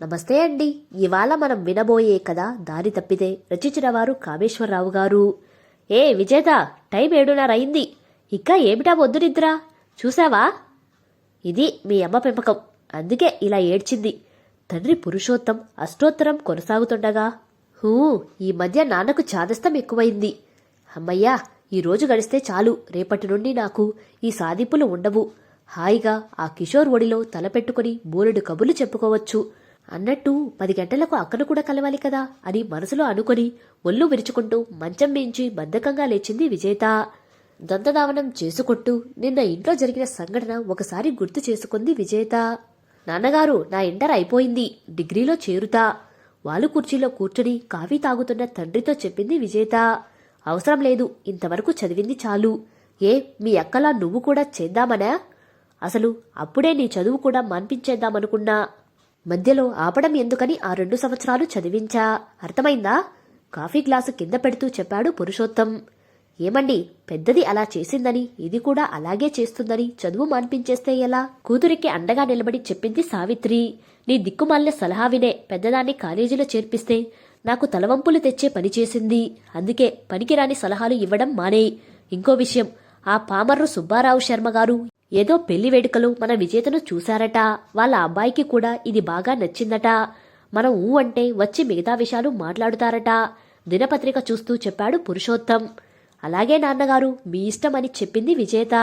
నమస్తే అండి. ఇవాళ మనం వినబోయే కథ దారి తప్పితే రచించిన వారు కామేశ్వరరావు గారు. ఏ విజేత టైం ఏడున్నర అయింది. ఇంకా ఏమిటా వద్దు నిద్ర? చూసావా ఇది మీ అమ్మ పెంపకం. అందుకే ఇలా ఏడ్చింది. తండ్రి పురుషోత్తం అష్టోత్తరం కొనసాగుతుండగా హూ ఈ మధ్య నాన్నకు చాదస్తం ఎక్కువైంది. అమ్మయ్యా ఈ రోజు గడిస్తే చాలు. రేపటి నుండి నాకు ఈ సాధింపులు ఉండవు. హాయిగా ఆ కిషోర్ ఒడిలో తలపెట్టుకుని బోలెడు కబులు చెప్పుకోవచ్చు. అన్నట్టు పది గంటలకు అక్కను కూడా కలవాలి కదా అని మనసులో అనుకొని ఒళ్ళు విరుచుకుంటూ మంచం మించి బద్ధకంగా లేచింది విజేత. దంతదావనం చేసుకుంటూ నిన్న ఇంట్లో జరిగిన సంఘటన ఒకసారి గుర్తు చేసుకుంది విజేత. నాన్నగారు నా ఇంటర్ అయిపోయింది డిగ్రీలో చేరుతా. వాలు కుర్చీలో కూర్చుని కాఫీ తాగుతున్న తండ్రితో చెప్పింది విజేత. అవసరం లేదు ఇంతవరకు చదివింది చాలు. ఏ మీ అక్కలా నువ్వు కూడా చేద్దామనా? అసలు అప్పుడే నీ చదువు కూడా మాన్పించేద్దామనుకున్నా. మధ్యలో ఆపడం ఎందుకని ఆ రెండు సంవత్సరాలు చదివించా. అర్థమైందా? కాఫీ గ్లాసు కింద పెడుతూ చెప్పాడు పురుషోత్తం. ఏమండి పెద్దది అలా చేసిందని ఇది కూడా అలాగే చేస్తుందని చదువు మాన్పించేస్తే ఎలా? కూతురికి అండగా నిలబడి చెప్పింది సావిత్రి. నీ దిక్కుమాలిన సలహా వినే పెద్దదాన్ని కాలేజీలో చేర్పిస్తే నాకు తలవంపులు తెచ్చే పని చేసింది. అందుకే పనికిరాని సలహాలు ఇవ్వడం మానే ఇంకో విషయం ఆ పామర్రు సుబ్బారావు శర్మ గారు ఏదో పెళ్ళి వేడుకలు మన విజేతను చూశారట. వాళ్ళ అబ్బాయికి కూడా ఇది బాగా నచ్చిందట. మనం ఊ అంటే వచ్చి మిగతా విషయాలు మాట్లాడుతారట. దినపత్రిక చూస్తూ చెప్పాడు పురుషోత్తం. అలాగే నాన్నగారు మీ ఇష్టం అని చెప్పింది విజేత.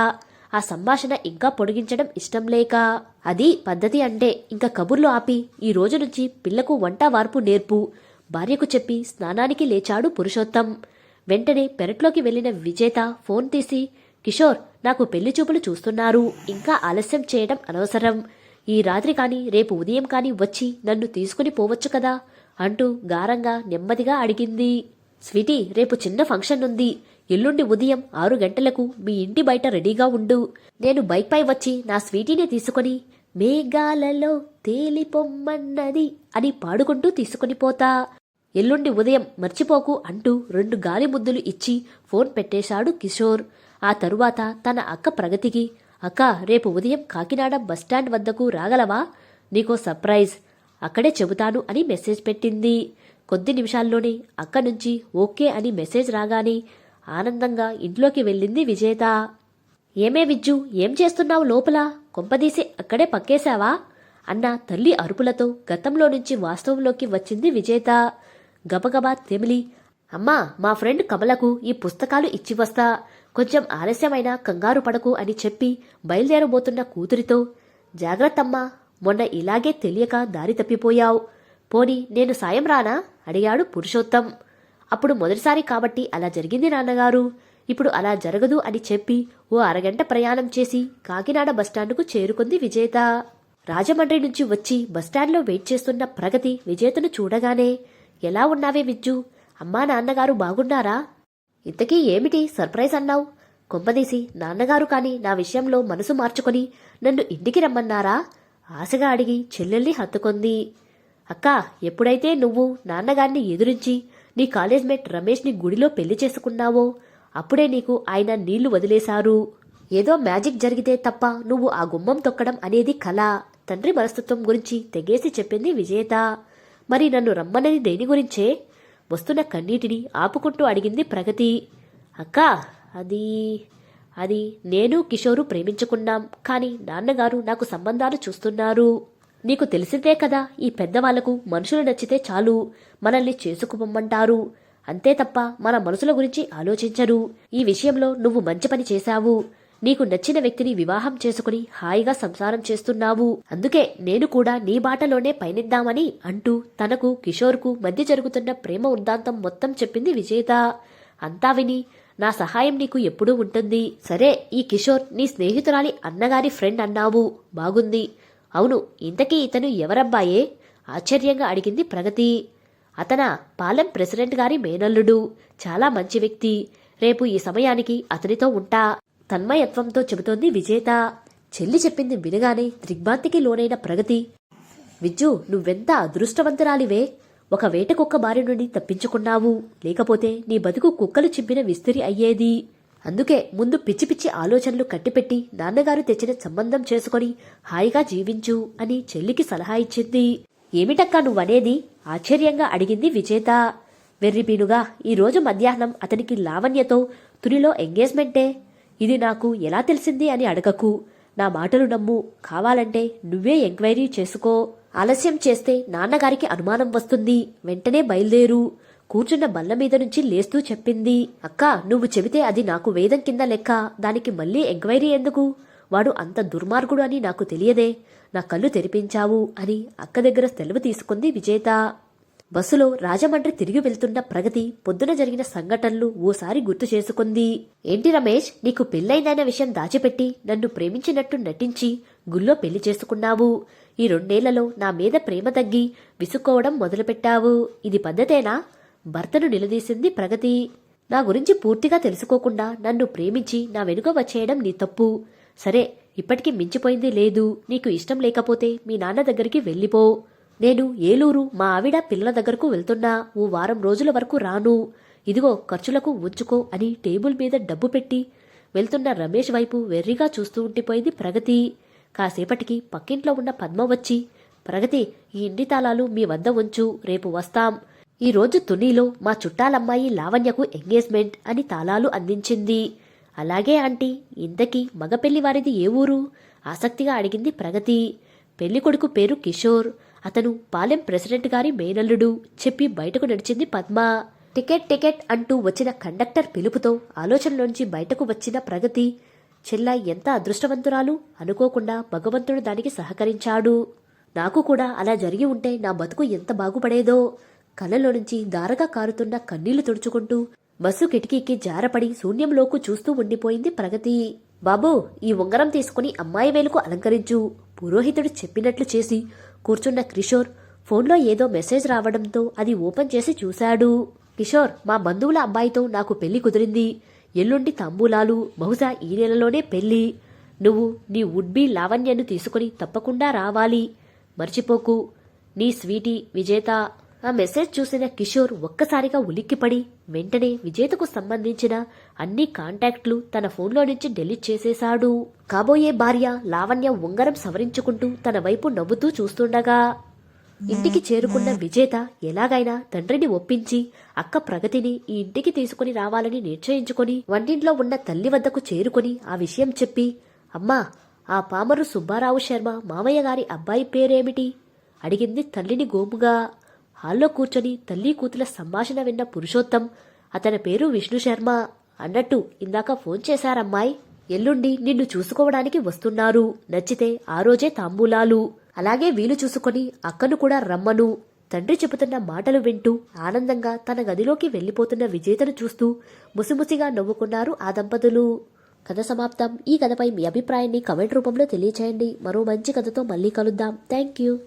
ఆ సంభాషణ ఇంకా పొడిగించడం ఇష్టం లేక. అది పద్ధతి అంటే ఇంకా కబుర్లు ఆపి ఈ రోజు నుంచి పిల్లకు వంట వార్పు నేర్పు. భార్యకు చెప్పి స్నానానికి లేచాడు పురుషోత్తం. వెంటనే పెరట్లోకి వెళ్ళిన విజేత ఫోన్ తీసి కిషోర్ నాకు పెళ్ళి చూపులు చూస్తున్నారు. ఇంకా ఆలస్యం చేయడం అనవసరం. ఈ రాత్రి కాని రేపు ఉదయం కాని వచ్చి నన్ను తీసుకుని పోవచ్చు కదా? అంటూ గారంగా నెమ్మదిగా అడిగింది. స్వీటీ రేపు చిన్న ఫంక్షన్ ఉంది. ఎల్లుండి ఉదయం ఆరు గంటలకు మీ ఇంటి బయట రెడీగా ఉండు. నేను బైక్పై వచ్చి నా స్వీటీని తీసుకొని మేఘాలలో తేలిపొమ్మన్నది అని పాడుకుంటూ తీసుకుని పోతా. ఎల్లుండి ఉదయం మర్చిపోకు అంటూ రెండు గాలి ముద్దులు ఇచ్చి ఫోన్ పెట్టేశాడు కిషోర్. ఆ తరువాత తన అక్క ప్రగతికి అక్క రేపు ఉదయం కాకినాడ బస్టాండ్ వద్దకు రాగలవా? నీకో సర్ప్రైజ్. అక్కడే చెబుతాను అని మెసేజ్ పెట్టింది. కొద్ది నిమిషాల్లోనే అక్క నుంచి ఓకే అని మెసేజ్ రాగానే ఆనందంగా ఇంట్లోకి వెళ్ళింది విజేత. ఏమే విజ్జు ఏం చేస్తున్నావు లోపల? కొంపదీసి అక్కడే పక్కేశావా? అన్న తల్లి అరుపులతో గతంలో నుంచి వాస్తవంలోకి వచ్చింది విజేత. గబగబా తెమిలి అమ్మా మా ఫ్రెండ్ కమలకు ఈ పుస్తకాలు ఇచ్చి వస్తా. కొంచెం ఆలస్యమైనా కంగారు పడకు అని చెప్పి బయలుదేరబోతున్న కూతురితో జాగ్రత్తమ్మా మొన్న ఇలాగే తెలియక దారి తప్పిపోయావు. పోని నేను సాయం రానా? అడిగాడు పురుషోత్తం. అప్పుడు మొదటిసారి కాబట్టి అలా జరిగింది నాన్నగారు. ఇప్పుడు అలా జరగదు అని చెప్పి ఓ అరగంట ప్రయాణం చేసి కాకినాడ బస్టాండ్కు చేరుకుంది విజేత. రాజమండ్రి నుంచి వచ్చి బస్టాండ్లో వెయిట్ చేస్తున్న ప్రగతి విజేతను చూడగానే ఎలా ఉన్నావే విజ్జు? అమ్మా నాన్నగారు బాగున్నారా? ఇంతకీ ఏమిటి సర్ప్రైజ్ అన్నావు? కొంపదీసి నాన్నగారు కాని నా విషయంలో మనసు మార్చుకొని నన్ను ఇంటికి రమ్మన్నారా? ఆశగా అడిగి చెల్లెల్ని హత్తుకుంది. అక్క ఎప్పుడైతే నువ్వు నాన్నగారిని ఎదురించి నీ కాలేజ్ మేట్ రమేష్ని గుడిలో పెళ్ళి చేసుకున్నావో అప్పుడే నీకు ఆయన నీళ్ళు వదిలేశారు. ఏదో మ్యాజిక్ జరిగితే తప్ప నువ్వు ఆ గుమ్మం తొక్కడం అనేది కళ తండ్రి మనస్తత్వం గురించి తెగేసి చెప్పింది విజేత. మరి నన్ను రమ్మన్నది దేని గురించే? వస్తున్న కన్నీటిని ఆపుకుంటూ అడిగింది ప్రగతి. అక్క అది అది నేను కిషోరు ప్రేమించుకున్నాం కానీ నాన్నగారు నాకు సంబంధాలు చూస్తున్నారు. నీకు తెలిసిందే కదా ఈ పెద్దవాళ్ళకు మనుషులు నచ్చితే చాలు మనల్ని చేసుకుపోమ్మంటారు. అంతే తప్ప మన మనసుల గురించి ఆలోచించరు. ఈ విషయంలో నువ్వు మంచి పని చేశావు. నీకు నచ్చిన వ్యక్తిని వివాహం చేసుకుని హాయిగా సంసారం చేస్తున్నావు. అందుకే నేను కూడా నీ బాటలోనే పయనిద్దామని అంటూ తనకు కిషోర్కు మధ్య జరుగుతున్న ప్రేమ వృద్ధాంతం మొత్తం చెప్పింది విజేత. అంతా విని నా సహాయం నీకు ఎప్పుడూ ఉంటుంది. సరే ఈ కిషోర్ నీ స్నేహితురాలి అన్నగారి ఫ్రెండ్ అన్నావు. బాగుంది. అవును ఇంతకీ ఇతను ఎవరబ్బాయే? ఆశ్చర్యంగా అడిగింది ప్రగతి. అతన పాలెం ప్రెసిడెంట్ గారి మేనల్లుడు. చాలా మంచి వ్యక్తి. రేపు ఈ సమయానికి అతనితో ఉంటా. తన్మయత్వంతో చెబుతోంది విజేత. చెల్లి చెప్పింది వినగానే దిగ్భ్రాంతికి లోనైన ప్రగతి. విజ్జు నువ్వెంత అదృష్టవంతురాలివే? ఒక వేట కుక్క బారి నుండి తప్పించుకున్నావు. లేకపోతే నీ బతుకు కుక్కలు చింపిన విస్తరి అయ్యేది? అందుకే ముందు పిచ్చి పిచ్చి ఆలోచనలు కట్టిపెట్టి నాన్నగారు తెచ్చిన సంబంధం చేసుకొని హాయిగా జీవించు అని చెల్లికి సలహా ఇచ్చింది. ఏమిటక్కా నువ్వనేది? ఆశ్చర్యంగా అడిగింది విజేత. వెర్రిపీనుగా ఈరోజు మధ్యాహ్నం అతనికి లావణ్యతో తునిలో ఎంగేజ్మెంటే? ఇది నాకు ఎలా తెలిసింది అని అడగకు. నా మాటలు నమ్ము. కావాలంటే నువ్వే ఎంక్వైరీ చేసుకో. ఆలస్యం చేస్తే నాన్నగారికి అనుమానం వస్తుంది. వెంటనే బయలుదేరు. కూర్చున్న బల్ల మీద నుంచి లేస్తూ చెప్పింది. అక్క నువ్వు చెబితే అది నాకు వేదం కింద లెక్క. దానికి మళ్ళీ ఎంక్వైరీ ఎందుకు? వాడు అంత దుర్మార్గుడు అని నాకు తెలియదే. నా కళ్ళు తెరిపించావు అని అక్క దగ్గర సెలవు తీసుకుంది విజేత. బస్సులో రాజమండ్రి తిరిగి వెళ్తున్న ప్రగతి పొద్దున జరిగిన సంఘటనలు ఓసారి గుర్తు చేసుకుంది. ఏంటి రమేష్ నీకు పెళ్ళైందనే విషయం దాచిపెట్టి నన్ను ప్రేమించినట్టు నటించి గుళ్ళో పెళ్ళి చేసుకున్నావు. ఈ రెండేళ్ళలో నా మీద ప్రేమ తగ్గి విసుక్కోవడం మొదలుపెట్టావు. ఇది పద్ధతేనా భర్తను నిలదీసింది ప్రగతి. నా గురించి పూర్తిగా తెలుసుకోకుండా నన్ను ప్రేమించి నా వెనుక వచ్చేయడం నీ తప్పు. సరే ఇప్పటికీ మించిపోయింది లేదు. నీకు ఇష్టం లేకపోతే మీ నాన్న దగ్గరికి వెళ్ళిపో. నేను ఏలూరు మా ఆవిడ పిల్లల దగ్గరకు వెళ్తున్నా ఓ వారం రోజుల వరకు రాను. ఇదిగో ఖర్చులకు ఉంచుకో అని టేబుల్ మీద డబ్బు పెట్టి వెళ్తున్న రమేష్ వైపు వెర్రిగా చూస్తూ ఉండిపోయింది ప్రగతి. కాసేపటికి పక్కింట్లో ఉన్న పద్మ వచ్చి ప్రగతి ఈ ఇంటి తాళాలు మీ వద్ద ఉంచు రేపు వస్తాం. ఈ రోజు తునిలో మా చుట్టాలమ్మాయి లావణ్యకు ఎంగేజ్మెంట్ అని తాళాలు అందించింది. అలాగే ఆంటీ ఇంతకీ మగ పెళ్ళి వారిది ఏ ఊరు? ఆసక్తిగా అడిగింది ప్రగతి. పెళ్ళి కొడుకు పేరు కిషోర్. అతను పాలెం ప్రెసిడెంట్ గారి మేనల్లుడు చెప్పి బయటకు నడిచింది పద్మ. టికెట్ టికెట్ అంటూ వచ్చిన కండక్టర్ పిలుపుతో ఆలోచనలోంచి బయటకు వచ్చిన ప్రగతి చెల్ల ఎంత అదృష్టవంతురాలు అనుకోకుండా భగవంతుడు దానికి సహకరించాడు. నాకు కూడా అలా జరిగి ఉంటే నా బతుకు ఎంత బాగుపడేదో. కళ్ళలో నుంచి దారగా కారుతున్న కన్నీళ్ళు తుడుచుకుంటూ బస్సు కిటికీకి జారపడి శూన్యంలోకి చూస్తూ ఉండిపోయింది ప్రగతి. బాబు ఈ ఉంగరం తీసుకుని అమ్మాయి వేలుకు అలంకరించు పురోహితుడు చెప్పినట్లు చేసి. కూర్చున్న కిషోర్ ఫోన్లో ఏదో మెసేజ్ రావడంతో అది ఓపెన్ చేసి చూశాడు. కిషోర్ మా బంధువుల అబ్బాయితో నాకు పెళ్ళి కుదిరింది. ఎల్లుండి తాంబూలాలు బహుశా ఈ నెలలోనే పెళ్ళి. నువ్వు నీ వుడ్బీ లావణ్యను తీసుకుని తప్పకుండా రావాలి. మర్చిపోకు. నీ స్వీటీ విజేత. ఆ మెసేజ్ చూసిన కిషోర్ ఒక్కసారిగా ఉలిక్కిపడి వెంటనే విజేతకు సంబంధించిన అన్ని కాంటాక్ట్లు తన ఫోన్లో నుంచి డెలీట్ చేసేశాడు. కాబోయే భార్య లావణ్య ఉంగరం సవరించుకుంటూ తన వైపు నవ్వుతూ చూస్తుండగా ఇంటికి చేరుకున్న విజేత ఎలాగైనా తండ్రిని ఒప్పించి అక్క ప్రగతిని ఈ ఇంటికి తీసుకుని రావాలని నిశ్చయించుకొని వంటింట్లో ఉన్న తల్లి వద్దకు చేరుకొని ఆ విషయం చెప్పి అమ్మా ఆ పామరు సుబ్బారావు శర్మ మామయ్య గారి అబ్బాయి పేరేమిటి? అడిగింది తల్లిని గోముగా. హాల్లో కూర్చొని తల్లి కూతుల సంభాషణ విన్న పురుషోత్తం అతని పేరు విష్ణు శర్మ అన్నట్టు ఇందాక ఫోన్ చేశారమ్మాయి ఎల్లుండి నిన్ను చూసుకోవడానికి వస్తున్నారు నచ్చితే ఆ రోజే తాంబూలాలు. అలాగే వీలు చూసుకొని అక్కను కూడా రమ్మను. తండ్రి చెబుతున్న మాటలు వింటూ ఆనందంగా తన గదిలోకి వెళ్ళిపోతున్న విజేతను చూస్తూ ముసిముసిగా నవ్వుకున్నారు ఆ దంపతులు. కథ సమాప్తం. ఈ కథపై మీ అభిప్రాయాన్ని కమెంట్ రూపంలో తెలియచేయండి. మరో మంచి కథతో మళ్ళీ కలుద్దాం. Thank you.